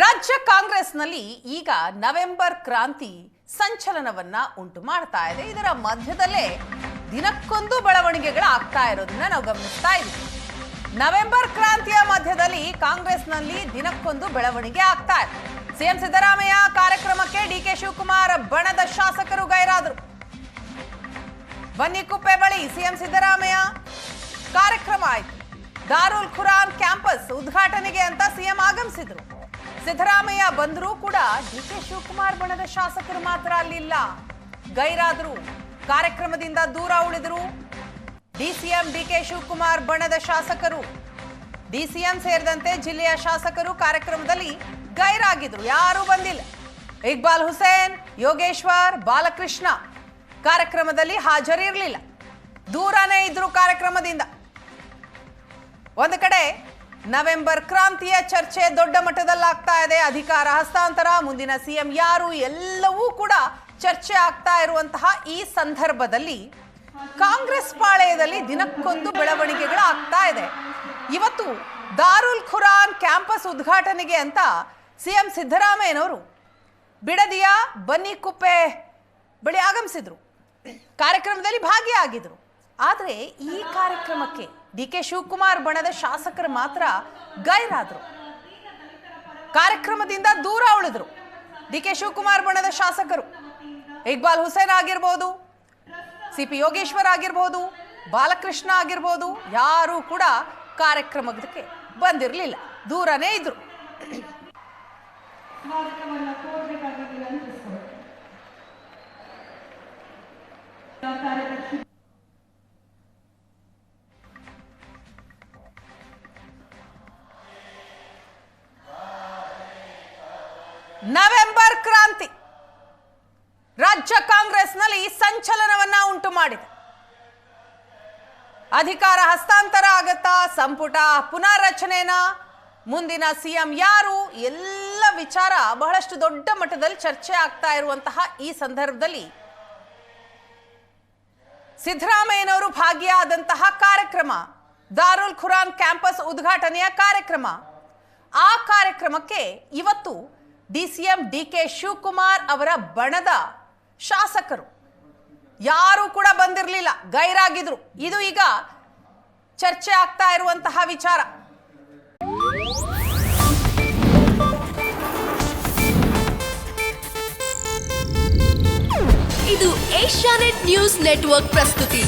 ರಾಜ್ಯ ಕಾಂಗ್ರೆಸ್ನಲ್ಲಿ ಈಗ ನವೆಂಬರ್ ಕ್ರಾಂತಿ ಸಂಚಲನವನ್ನ ಉಂಟು ಮಾಡ್ತಾ ಇದೆ. ಇದರ ಮಧ್ಯದಲ್ಲೇ ದಿನಕ್ಕೊಂದು ಬೆಳವಣಿಗೆಗಳು ಆಗ್ತಾ ಇರೋದನ್ನ ನಾವು ಗಮನಿಸ್ತಾ ಇದ್ದೀವಿ. ನವೆಂಬರ್ ಕ್ರಾಂತಿಯ ಮಧ್ಯದಲ್ಲಿ ಕಾಂಗ್ರೆಸ್ನಲ್ಲಿ ದಿನಕ್ಕೊಂದು ಬೆಳವಣಿಗೆ ಆಗ್ತಾ ಇದೆ. ಸಿಎಂ ಸಿದ್ದರಾಮಯ್ಯ ಕಾರ್ಯಕ್ರಮಕ್ಕೆ ಡಿ ಕೆ ಶಿವಕುಮಾರ್ ಬಣದ ಶಾಸಕರು ಗೈರಾದರು. ಬನ್ನಿಕುಪ್ಪೆ ಬಳಿ ಸಿಎಂ ಸಿದ್ದರಾಮಯ್ಯ. ಕಾರ್ಯಕ್ರಮ ಆಯಿತು. ದಾರುಲ್ ಖುರಾನ್ ಕ್ಯಾಂಪಸ್ ಉದ್ಘಾಟನೆಗೆ ಅಂತ ಸಿಎಂ ಆಗಮಿಸಿದ್ರು. ಸಿದ್ದರಾಮಯ್ಯ ಬಂದರೂ ಕೂಡ ಡಿ ಕೆ ಶಿವಕುಮಾರ್ ಬಣದ ಶಾಸಕರು ಮಾತ್ರ ಅಲ್ಲಿಲ್ಲ. ಗೈರಾದ್ರು, ಕಾರ್ಯಕ್ರಮದಿಂದ ದೂರ ಉಳಿದರು ಡಿಸಿಎಂ ಡಿ ಕೆ ಶಿವಕುಮಾರ್ ಬಣದ ಶಾಸಕರು. ಡಿಸಿಎಂ ಸೇರಿದಂತೆ ಜಿಲ್ಲೆಯ ಶಾಸಕರು ಕಾರ್ಯಕ್ರಮದಲ್ಲಿ ಗೈರಾಗಿದ್ರು. ಯಾರೂ ಬಂದಿಲ್ಲ. ಇಕ್ಬಾಲ್ ಹುಸೇನ್, ಯೋಗೇಶ್ವರ್, ಬಾಲಕೃಷ್ಣ ಕಾರ್ಯಕ್ರಮದಲ್ಲಿ ಹಾಜರಿರಲಿಲ್ಲ. ದೂರನೇ ಇದ್ರು ಕಾರ್ಯಕ್ರಮದಿಂದ. ಒಂದು ಕಡೆ ನವೆಂಬರ್ ಕ್ರಾಂತಿಯ ಚರ್ಚೆ ದೊಡ್ಡ ಮಟ್ಟದಲ್ಲಾಗ್ತಾ ಇದೆ. ಅಧಿಕಾರ ಹಸ್ತಾಂತರ, ಮುಂದಿನ ಸಿಎಂ ಯಾರು ಎಲ್ಲವೂ ಕೂಡ ಚರ್ಚೆ ಆಗ್ತಾ ಇರುವಂತಹ ಈ ಸಂದರ್ಭದಲ್ಲಿ ಕಾಂಗ್ರೆಸ್ ಪಾಳೆಯದಲ್ಲಿ ದಿನಕ್ಕೊಂದು ಬೆಳವಣಿಗೆಗಳು ಆಗ್ತಾ ಇದೆ. ಇವತ್ತು ದಾರುಲ್ ಖುರಾನ್ ಕ್ಯಾಂಪಸ್ ಉದ್ಘಾಟನೆಗೆ ಅಂತ ಸಿಎಂ ಸಿದ್ದರಾಮಯ್ಯನವರು ಬಿಡದಿಯ ಬನ್ನಿಕುಪ್ಪೆ ಬಳಿ ಆಗಮಿಸಿದ್ರು. ಕಾರ್ಯಕ್ರಮದಲ್ಲಿ ಭಾಗಿಯಾಗಿದ್ರು. ಆದರೆ ಈ ಕಾರ್ಯಕ್ರಮಕ್ಕೆ ಡಿ ಕೆ ಶಿವಕುಮಾರ್ ಬಣದ ಶಾಸಕರು ಮಾತ್ರ ಗೈರಾದರು. ಕಾರ್ಯಕ್ರಮದಿಂದ ದೂರ ಉಳಿದ್ರು ಡಿ ಕೆ ಶಿವಕುಮಾರ್ ಬಣದ ಶಾಸಕರು. ಇಕ್ಬಾಲ್ ಹುಸೇನ್ ಆಗಿರ್ಬೋದು, ಸಿ ಪಿ ಯೋಗೇಶ್ವರ್ ಆಗಿರ್ಬೋದು, ಬಾಲಕೃಷ್ಣ ಆಗಿರ್ಬೋದು, ಯಾರೂ ಕೂಡ ಕಾರ್ಯಕ್ರಮಕ್ಕೆ ಬಂದಿರಲಿಲ್ಲ. ದೂರನೇ ಇದ್ರು. ಕಾರ್ಯದರ್ಶಿ ನವೆಂಬರ್ ಕ್ರಾಂತಿ. ರಾಜ್ಯ ಕಾಂಗ್ರೆಸ್ನಲ್ಲಿ ಸಂಚಲನವನ್ನ ಉಂಟು ಮಾಡಿದೆ. ಅಧಿಕಾರ ಹಸ್ತಾಂತರ ಆಗತ್ತಾ? ಸಂಪುಟ ಪುನರ್ರಚನೆನ ಮುಂದಿನ ಸಿಎಂ ಯಾರು? ಎಲ್ಲ ವಿಚಾರ ಬಹಳಷ್ಟು ದೊಡ್ಡ ಮಟ್ಟದಲ್ಲಿ ಚರ್ಚೆ ಆಗ್ತಾ ಇರುವಂತಹ ಈ ಸಂದರ್ಭದಲ್ಲಿ ಸಿದ್ದರಾಮಯ್ಯನವರು ಭಾಗಿಯಾದಂತಹ ಕಾರ್ಯಕ್ರಮ, ದಾರುಲ್ ಖುರಾನ್ ಕ್ಯಾಂಪಸ್ ಉದ್ಘಾಟನೆಯ ಕಾರ್ಯಕ್ರಮ. ಆ ಕಾರ್ಯಕ್ರಮಕ್ಕೆ ಇವತ್ತು ಡಿಸಿಎಂ ಡಿ ಕೆ ಶಿವಕುಮಾರ್ ಅವರ ಬಣದ ಶಾಸಕರು. ಯಾರು ಕೂಡ ಬಂದಿರಲಿಲ್ಲ, ಗೈರಾಗಿದ್ರು. ಇದು ಈಗ ಚರ್ಚೆ ಆಗ್ತಾ ಇರುವಂತಹ ವಿಚಾರ. ಇದು ಏಷ್ಯಾನೆಟ್ ನ್ಯೂಸ್ ನೆಟ್ವರ್ಕ್ ಪ್ರಸ್ತುತಿ.